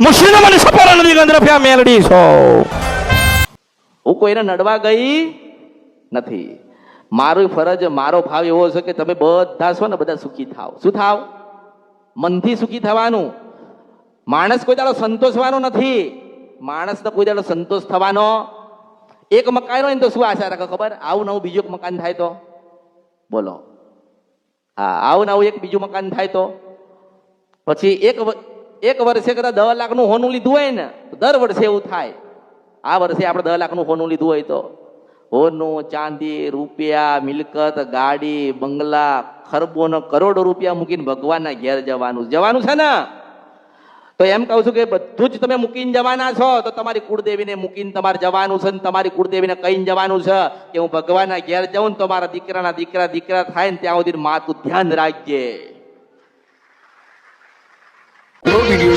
મુશીનો મને સપોરા નદી ગંદ્રફ્યા મેલડી છો હું કોઈને નડવા ગઈ નથી. મારી ફરજ, મારો ભાવ એવો છે કે તમે બધા છો ને બધા સુખી થાવ શું થાવ? મનથી સુખી થવાનું. માણસ કોઈ દાડો સંતોષવાનો નથી. માણસને કોઈ દાડો સંતોષ થવાનો. એક મકાન હોય ને તો શું આશા રાખો ખબર? આવું નવું બીજું એક મકાન થાય તો? બોલો. હા, આવું નવું એક બીજું મકાન થાય તો? પછી એક એક વર્ષે કદાચ દસ લાખનું હોનું લીધું હોય ને દર વર્ષે એવું થાય. આ વર્ષે આપણે દસ લાખનું હોનું લીધું હોય તો. હોનું, ચાંદી, રૂપિયા, મિલકત, ગાડી, બંગલા, ખરબોનો કરોડો રૂપિયા મૂકીને ભગવાનના ઘેર જવાનું. જવાનું છે ને? તો એમ કહું છું કે બધું જ તમે મૂકીને જવાના છો, તો તમારી કુળદેવીને મૂકીને તમારે જવાનું છે ને, તમારી કુળદેવીને કહીને જવાનું છે કે હું ભગવાનના ઘેર જાઉં ને, તો મારા દીકરાના દીકરા દીકરા થાય ને, ત્યાં સુધી માતું ધ્યાન રાખજે નવો વીડિયો